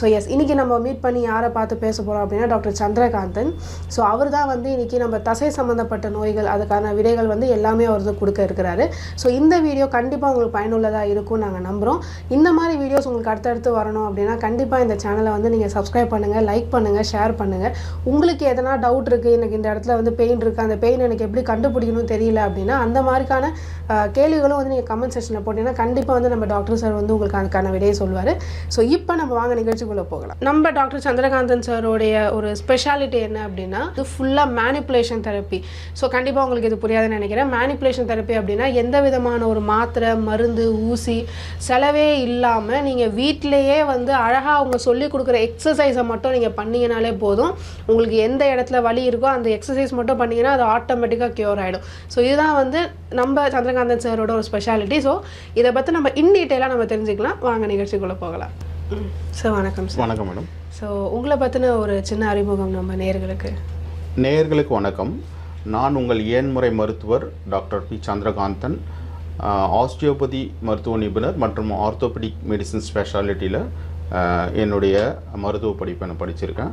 So S இன்னைக்கு நம்ம meet பண்ணி யாரை பார்த்து பேச போகிறோம் அப்படின்னா டாக்டர் சந்திரகாந்தன். ஸோ அவர் தான் வந்து இன்றைக்கி நம்ம தசை சம்மந்தப்பட்ட நோய்கள் அதுக்கான விடைகள் வந்து எல்லாமே அவர் தான் கொடுக்க இருக்கிறாரு. ஸோ இந்த வீடியோ கண்டிப்பாக உங்களுக்கு பயனுள்ளதாக இருக்கும் நாங்கள் நம்புகிறோம் இந்த மாதிரி வீடியோஸ் உங்களுக்கு அடுத்தடுத்து வரணும் அப்படின்னா கண்டிப்பாக இந்த சேனலை வந்து நீங்கள் சப்ஸ்கிரைப் பண்ணுங்கள் லைக் பண்ணுங்கள் ஷேர் பண்ணுங்கள் உங்களுக்கு எதனா டவுட் இருக்குது எனக்கு இந்த இடத்துல வந்து பெயின் இருக்குது அந்த பெயின் எனக்கு எப்படி கண்டுபிடிக்கணும்னு தெரியல அப்படின்னா அந்த மாதிரிக்கான கேள்விகளும் வந்து நீங்கள் கமெண்ட் செக்ஷனில் போட்டிங்கன்னா கண்டிப்பாக வந்து நம்ம டாக்டர் சார் வந்து உங்களுக்கு அதுக்கான விடையை சொல்லுவார் ஸோ இப்போ நம்ம வாங்க நிகழ்ச்சி நிகழ்ச்சிக்குள்ளே போகலாம். நம்ம டாக்டர் சந்திரகாந்தன் சாரோடைய ஒரு ஸ்பெஷாலிட்டி என்ன அப்படின்னா இது ஃபுல்லாக மேனிப்புலேஷன் தெரப்பி ஸோ கண்டிப்பாக உங்களுக்கு இது புரியாதுன்னு நினைக்கிறேன். மேனிப்புலேஷன் தெரப்பி அப்படின்னா எந்த விதமான ஒரு மாத்திரை மருந்து ஊசி செலவே இல்லாமல் நீங்கள் வீட்டிலேயே வந்து அழகாக அவங்க சொல்லி கொடுக்குற எக்ஸசைஸை மட்டும் நீங்கள் பண்ணீங்கனாலே போதும். உங்களுக்கு எந்த இடத்துல வலி இருக்கோ அந்த எக்ஸசைஸ் மட்டும் பண்ணீங்கன்னா அது ஆட்டோமேட்டிக்காக க்யூர் ஆகிடும் ஸோ இதுதான் வந்து நம்ம சந்திரகாந்தன் சாரோட ஒரு ஸ்பெஷாலிட்டி ஸோ இதை பற்றி நம்ம இன் டீட்டெயிலாக நம்ம தெரிஞ்சுக்கலாம். வாங்க நிகழ்ச்சிக்குள்ளே போகலாம். சார் வணக்கம் சார் வணக்கம் மேடம் ஸோ உங்களை பற்றின ஒரு சின்ன அறிமுகம் நம்ம நேயர்களுக்கு நேயர்களுக்கு வணக்கம். நான் உங்கள் ஏன்முறை மருத்துவர் டாக்டர் பி. சந்திரகாந்தன். ஆஸ்டியோபதி மருத்துவ நிபுணர் மற்றும் ஆர்த்தோபெடிக் மெடிசன் ஸ்பெஷாலிட்டியில் என்னுடைய மருத்துவ படிப்பை நான் படிச்சிருக்கேன்.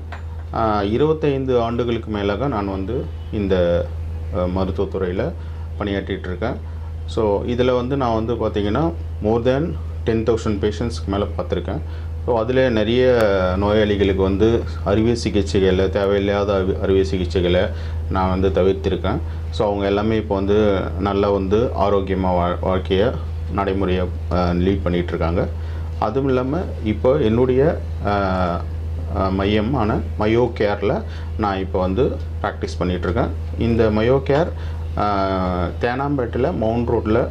இருபத்தைந்து ஆண்டுகளுக்கு மேலாக நான் வந்து இந்த மருத்துவத்துறையில் பணியாற்றிட்டு இருக்கேன். ஸோ இதில் வந்து நான் வந்து பார்த்திங்கன்னா மோர் தென் டென் தௌசண்ட் பேஷண்ட்ஸ்க்கு மேலே பார்த்துருக்கேன். ஸோ அதில் நிறைய நோயாளிகளுக்கு வந்து அறுவை சிகிச்சைகளை தேவையில்லாத அறுவை அறுவை சிகிச்சைகளை நான் வந்து தவிர்த்திருக்கேன். ஸோ அவங்க எல்லாமே இப்போ வந்து நல்லா வந்து ஆரோக்கியமாக வா வாழ்க்கையை நடைமுறையை லீட் பண்ணிகிட்ருக்காங்க. அதுவும் இல்லாமல் இப்போ என்னுடைய மையமான மயோ கேரில் நான் இப்போ வந்து ப்ராக்டிஸ் பண்ணிகிட்ருக்கேன். இந்த மயோ கேர் தேனாம்பேட்டில் மவுண்ட் ரோட்டில்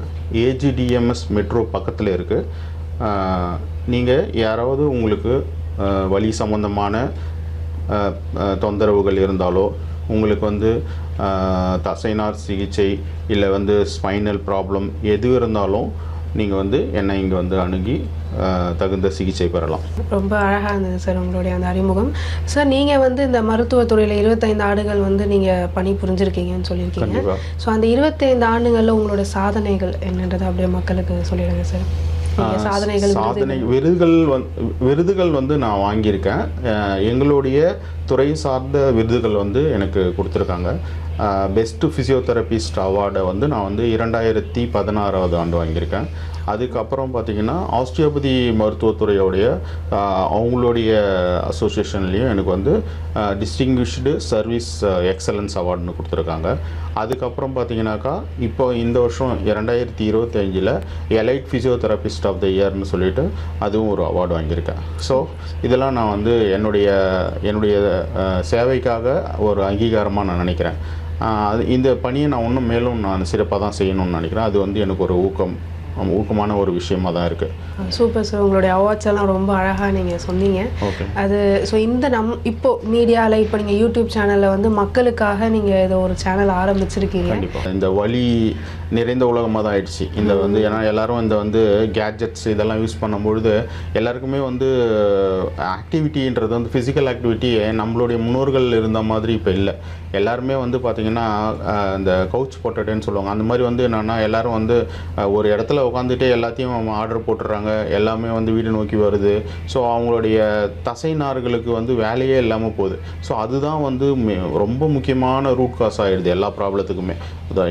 ஏஜிடிஎம்எஸ் மெட்ரோ பக்கத்தில் இருக்குது நீங்கள் யாராவது உங்களுக்கு வழி சம்மந்தமான தொந்தரவுகள் இருந்தாலோ உங்களுக்கு வந்து தசைனார் சிகிச்சை இல்லை வந்து ஸ்பைனல் ப்ராப்ளம் எது இருந்தாலும் நீங்கள் வந்து என்னை இங்கே வந்து அணுகி தகுந்த சிகிச்சை பெறலாம். ரொம்ப அழகாக இருந்தது சார் உங்களுடைய அந்த அறிமுகம். சார் நீங்கள் வந்து இந்த மருத்துவத்துறையில் இருபத்தைந்து ஆண்டுகள் வந்து நீங்கள் பணி புரிஞ்சிருக்கீங்கன்னு சொல்லியிருக்கீங்க. ஸோ அந்த இருபத்தைந்து ஆண்டுகளில் உங்களோட சாதனைகள் என்னன்றதை அப்படியே மக்களுக்கு சொல்லிடுங்க சார். சாதனைகள் சாதனை விருதுகள் வந் விருதுகள் வந்து நான் வாங்கியிருக்கேன். எங்களுடைய துறை சார்ந்த விருதுகள் வந்து எனக்கு கொடுத்துருக்காங்க. பெஸ்ட்டு ஃபிசியோதெரபிஸ்ட் அவார்டை வந்து நான் வந்து இரண்டாயிரத்தி பதினாறாவது ஆண்டு வாங்கியிருக்கேன். அதுக்கப்புறம் பார்த்தீங்கன்னா ஆஸ்டியோபதி மருத்துவத்துறையோடைய அவங்களுடைய அசோசியேஷன்லேயும் எனக்கு வந்து டிஸ்டிங்விஷ்டு சர்வீஸ் எக்ஸலன்ஸ் அவார்டுன்னு கொடுத்துருக்காங்க. அதுக்கப்புறம் பார்த்தீங்கன்னாக்கா இப்போ இந்த வருஷம் இரண்டாயிரத்தி இருபத்தஞ்சில் எலைட் ஃபிசியோதெரபிஸ்ட் ஆஃப் த இயர்னு சொல்லிட்டு அதுவும் ஒரு அவார்டு வாங்கியிருக்கேன். ஸோ இதெல்லாம் நான் வந்து என்னுடைய என்னுடைய சேவைக்காக ஒரு அங்கீகாரமாக நான் நினைக்கிறேன். அது இந்த பணியை நான் இன்னும் மேலும் நான் சிறப்பாக தான் செய்யணும்னு நினைக்கிறேன். அது வந்து எனக்கு ஒரு ஊக்கம் ஊக்கமான ஒரு விஷயமா தான் இருக்குது சூப்பர் சார் உங்களுடைய அவார்ட்ஸ் எல்லாம் ரொம்ப அழகாக நீங்கள் சொன்னீங்க. ஓகே. அது ஸோ இந்த நம் இப்போ மீடியாவில் இப்போ நீங்கள் யூடியூப் சேனலில் வந்து மக்களுக்காக நீங்கள் இதை ஒரு சேனல் ஆரம்பிச்சிருக்கீங்க. கண்டிப்பாக இந்த வலி நிறைந்த உலகமாக தான் ஆயிடுச்சு. இந்த வந்து ஏன்னா எல்லாரும் இந்த வந்து கேட்ஜெட்ஸ் இதெல்லாம் யூஸ் பண்ணும்பொழுது எல்லாருக்குமே வந்து ஆக்டிவிட்டின்றது வந்து ஃபிசிக்கல் ஆக்டிவிட்டி நம்மளுடைய முன்னோர்கள் இருந்த மாதிரி இப்போ இல்லை. எல்லாருமே வந்து பார்த்திங்கன்னா இந்த கவுச் பொட்டேட்டோன்னு சொல்லுவாங்க. அந்த மாதிரி வந்து என்னென்னா எல்லாரும் வந்து ஒரு இடத்துல உட்காந்துட்டு எல்லாத்தையும் ஆர்டர் போட்டுடுறாங்க. எல்லாமே வந்து வீடு நோக்கி வருது. ஸோ அவங்களுடைய தசை நார்களுக்கு வந்து வேலையே இல்லாமல் போகுது. ஸோ அதுதான் வந்து ரொம்ப முக்கியமான ரூட் காஸ் ஆகிடுது எல்லா ப்ராப்ளத்துக்குமே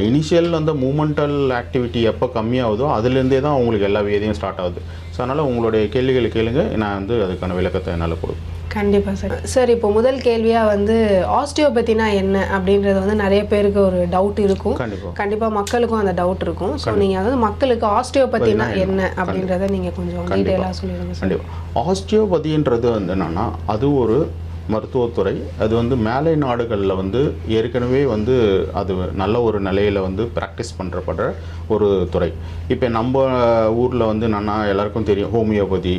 இனிஷியல் அந்த மூமெண்டல் ஆக்டிவிட்டி எப்போ கம்மியாகுதோ அதுலேருந்தே தான் அவங்களுக்கு எல்லா வியதையும் ஸ்டார்ட் ஆகுது. ஸோ அதனால் உங்களுடைய கேள்விகளை கேளுங்க. நான் வந்து அதுக்கான விளக்கத்தை என்னால் கொடுப்பேன் கண்டிப்பாக சார். சார் இப்போ முதல் கேள்வியாக வந்து ஆஸ்டியோபதினா என்ன அப்படின்றது வந்து நிறைய பேருக்கு ஒரு டவுட் இருக்கும். கண்டிப்பாக கண்டிப்பாக மக்களுக்கும் அந்த டவுட் இருக்கும். ஸோ நீங்கள் வந்து மக்களுக்கு ஆஸ்டியோபதினா என்ன? அப்படின்றத நீங்கள் கொஞ்சம் டீட்டெயிலாக சொல்லிடுங்க சார். கண்டிப்பாக ஆஸ்டியோபதின்றது வந்து என்னென்னா அது ஒரு மருத்துவத்துறை. அது வந்து மேலை நாடுகளில் வந்து ஏற்கனவே வந்து அது நல்ல ஒரு நிலையில் வந்து ப்ராக்டிஸ் பண்ணுறப்படுற ஒரு துறை. இப்போ நம்ம ஊரில் வந்து என்னென்னா எல்லாருக்கும் தெரியும் ஹோமியோபதி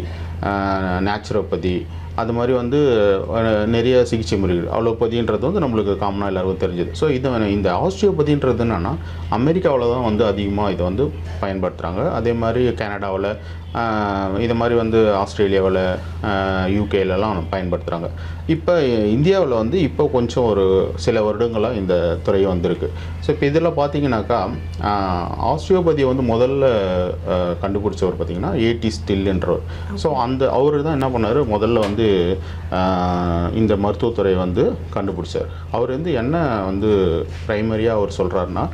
நேச்சுரோபதி அது மாதிரி வந்து நிறைய சிகிச்சை முறைகள். அலோபதின்றது வந்து நம்மளுக்கு காமனாக எல்லாருக்கும் தெரிஞ்சது. ஸோ இது. இந்த ஆஸ்டியோபதின்றது என்னென்னா அமெரிக்காவில் தான் வந்து அதிகமாக இதை வந்து பயன்படுத்துகிறாங்க அதே மாதிரி கனடாவில் இது மாதிரி வந்து ஆஸ்திரேலியாவில் யூகேலலாம் பயன்படுத்துகிறாங்க இப்போ இந்தியாவில் வந்து இப்போ கொஞ்சம் ஒரு சில வருடங்களாக இந்த துறை வந்திருக்கு. ஸோ இப்போ இதில் பார்த்தீங்கன்னாக்கா ஆஸ்டியோபதியை வந்து முதல்ல கண்டுபிடிச்சவர் பார்த்தீங்கன்னா ஏடி ஸ்டில்ன்றவர் ஸோ அந்த அவர் தான் என்ன பண்ணார்? முதல்ல வந்து வந்து இந்த மருத்துவத்துறை வந்து கண்டுபிடிச்சார். அவர் வந்து என்ன வந்து ப்ரைமரியாக அவர் சொல்கிறாருன்னா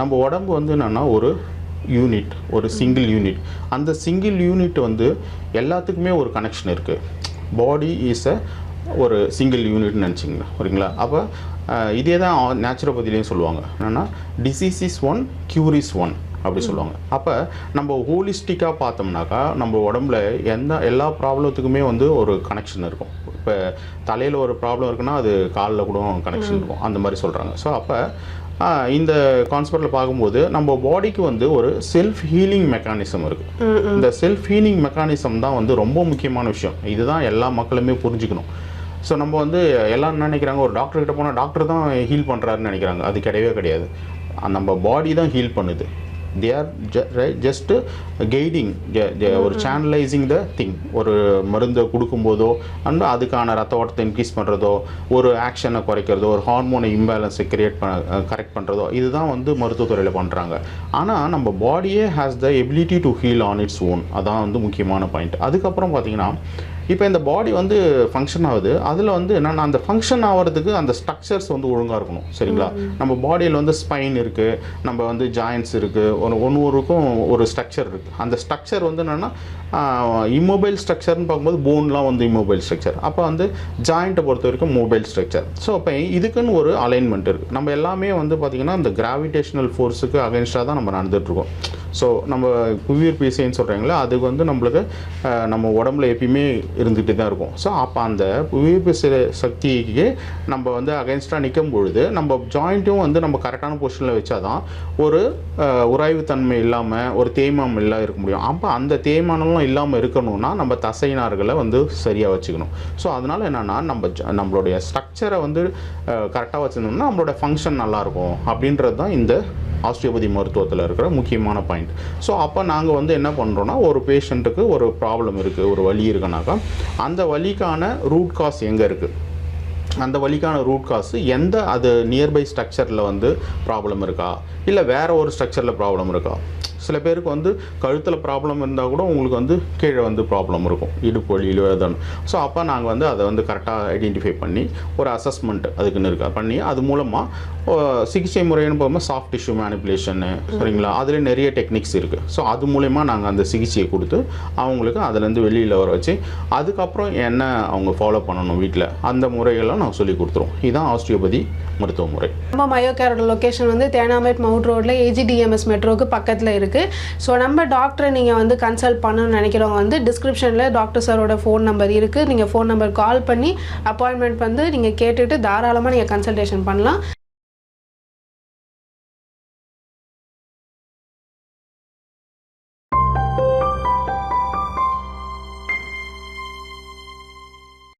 நம்ம உடம்பு வந்து என்னென்னா ஒரு யூனிட் ஒரு சிங்கிள் யூனிட் அந்த சிங்கிள் யூனிட் வந்து எல்லாத்துக்குமே ஒரு கனெக்ஷன் இருக்குது பாடி இஸ் அ ஒரு சிங்கிள் யூனிட்னு நினச்சிங்க சரிங்களா அப்போ இதே தான் நேச்சுரோபதிலையும் சொல்லுவாங்க. என்னென்னா disease is one cure is one அப்படி சொல்லுவாங்க. அப்போ நம்ம ஹோலிஸ்டிக்காக பார்த்தோம்னாக்கா நம்ம உடம்புல எந்த எல்லா ப்ராப்ளத்துக்குமே வந்து ஒரு கனெக்ஷன் இருக்கும். இப்போ தலையில் ஒரு ப்ராப்ளம் இருக்குன்னா அது காலில் கூட கனெக்ஷன் இருக்கும். அந்த மாதிரி சொல்கிறாங்க ஸோ அப்போ இந்த கான்செப்டில் பார்க்கும்போது நம்ம பாடிக்கு வந்து ஒரு செல்ஃப் ஹீலிங் மெக்கானிசம் இருக்குது இந்த செல்ஃப் ஹீலிங் மெக்கானிசம் தான் வந்து ரொம்ப முக்கியமான விஷயம். இதுதான் எல்லா மக்களுமே புரிஞ்சுக்கணும். ஸோ நம்ம வந்து எல்லாம் நினைக்கிறாங்க? ஒரு டாக்டர் கிட்ட போனால் டாக்டர் தான் ஹீல் பண்ணுறாருன்னு நினைக்கிறாங்க. அது கிடையவே கிடையாது. நம்ம பாடி தான் ஹீல் பண்ணுது. தே ஆர் ஜஸ்ட்டு கெய்டிங் ஒரு சேனலைசிங் த திங் ஒரு மருந்தை கொடுக்கும்போதோ அண்ட் அதுக்கான ரத்த ஓட்டத்தை இன்க்ரீஸ் பண்ணுறதோ ஒரு ஆக்ஷனை குறைக்கிறதோ ஒரு ஹார்மோனை இம்பேலன்ஸை கிரியேட் பண்ண கரெக்ட் பண்ணுறதோ இதுதான் வந்து மருத்துவத்துறையில் பண்ணுறாங்க ஆனால் நம்ம பாடியே has the ability to heal on its own அதான் வந்து முக்கியமான பாயிண்ட் அதுக்கப்புறம் பார்த்தீங்கன்னா இப்போ இந்த பாடி வந்து ஃபங்க்ஷன் ஆகுது. அதில் வந்து என்னென்னா அந்த ஃபங்க்ஷன் ஆகிறதுக்கு அந்த ஸ்ட்ரக்சர்ஸ் வந்து ஒழுங்காக இருக்கணும். சரிங்களா? நம்ம பாடியில் வந்து ஸ்பைன் இருக்குது நம்ம வந்து ஜாயின்ட்ஸ் இருக்குது ஒரு ஒன்று ஒருக்கும் ஒரு ஸ்ட்ரக்சர் இருக்குது அந்த ஸ்ட்ரக்சர் வந்து என்னென்னா இம்மொபைல் ஸ்ட்ரக்சர்னு பார்க்கும்போது போன்லாம் வந்து இம்மொபைல் ஸ்ட்ரக்சர் அப்போ வந்து ஜாயிண்ட்டை பொறுத்த வரைக்கும் மொபைல் ஸ்ட்ரக்சர் ஸோ அப்போ இதுக்குன்னு ஒரு அலைன்மெண்ட் இருக்குது நம்ம எல்லாமே வந்து பார்த்திங்கன்னா இந்த கிராவிடேஷனல் ஃபோர்ஸுக்கு அகைன்ஸ்டாக தான் நம்ம நடந்துகிட்ருக்கோம் ஸோ நம்ம புவியீர்ப்பு விசைன்னு சொல்கிறாங்களே அதுக்கு வந்து நம்மளுக்கு நம்ம உடம்புல எப்பயுமே இருந்துகிட்டு தான் இருக்கும். ஸோ அப்போ அந்த புவியீர்ப்பு சக்திக்கு நம்ம வந்து அகைன்ஸ்டாக நிற்கும் பொழுது நம்ம ஜாயிண்ட்டும் வந்து நம்ம கரெக்டான பொசிஷனில் வச்சா தான் ஒரு உராய்வுத்தன்மை இல்லாமல் ஒரு தேய்மானம் இல்லாமல் இருக்க முடியும். அப்போ அந்த தேய்மானம்லாம் இல்லாமல் இருக்கணும்னா நம்ம தசைனார்களை வந்து சரியாக வச்சுக்கணும். ஸோ அதனால் என்னென்னா நம்ம ஜ- நம்மளுடைய ஸ்ட்ரக்சரை வந்து கரெக்டாக வச்சுருந்தோம்னா நம்மளோட ஃபங்க்ஷன் நல்லாயிருக்கும் அப்படின்றது தான் இந்த ஆஸ்டியோபதி மருத்துவத்தில் இருக்கிற முக்கியமான பாயிண்ட் ஸோ அப்போ நாங்கள் வந்து என்ன பண்ணுறோன்னா ஒரு பேஷண்ட்டுக்கு ஒரு ப்ராப்ளம் இருக்குது ஒரு வழி இருக்குனாக்கா அந்த வலிக்கான ரூட் காஸ் எங்கே இருக்குது அந்த வழிக்கான ரூட் காசு எந்த அது நியர்பை ஸ்ட்ரக்சரில் வந்து ப்ராப்ளம் இருக்கா? இல்லை வேறு ஒரு ஸ்ட்ரக்சரில் ப்ராப்ளம் இருக்கா? சில பேருக்கு வந்து கழுத்தில் ப்ராப்ளம் இருந்தால் கூட உங்களுக்கு வந்து கீழே வந்து ப்ராப்ளம் இருக்கும். இடுப்பு வலியிலோ எதோ ஸோ அப்போ நாங்கள் வந்து அதை வந்து கரெக்டாக ஐடென்டிஃபை பண்ணி ஒரு அசஸ்மெண்ட் அதுக்குன்னு இருக்கா. பண்ணி அது மூலமாக சிகிச்சை முறைன்னு போகும்போது சாஃப்ட் டிஷ்யூ மேனிப்புலேஷனு சரிங்களா? அதில் நிறைய டெக்னிக்ஸ் இருக்குது ஸோ அது மூலயமா நாங்கள் அந்த சிகிச்சையை கொடுத்து அவங்களுக்கு அதுலேருந்து வெளியில் வர வச்சு அதுக்கப்புறம் என்ன அவங்க ஃபாலோ பண்ணணும் வீட்டில் அந்த முறைகள்லாம் நாங்கள் சொல்லி கொடுத்துருவோம். இதுதான் ஆஸ்டியோபதி மருத்துவ முறை. நம்ம மயோகேரோட லொக்கேஷன் வந்து தேனாமேட் மவுண்ட் ரோட்டில் ஏஜிடிஎம்எஸ் மெட்ரோக்கு பக்கத்தில் இருக்குது ஸோ நம்ம டாக்டரை நீங்கள் வந்து கன்சல்ட் பண்ணணும்னு நினைக்கிறவங்க வந்து டிஸ்கிரிப்ஷனில் டாக்டர் சாரோட ஃபோன் நம்பர் இருக்குது நீங்கள் ஃபோன் நம்பர் கால் பண்ணி அப்பாயின்மெண்ட் வந்து நீங்கள் கேட்டுட்டு தாராளமாக நீங்கள் கன்சல்டேஷன் பண்ணலாம்.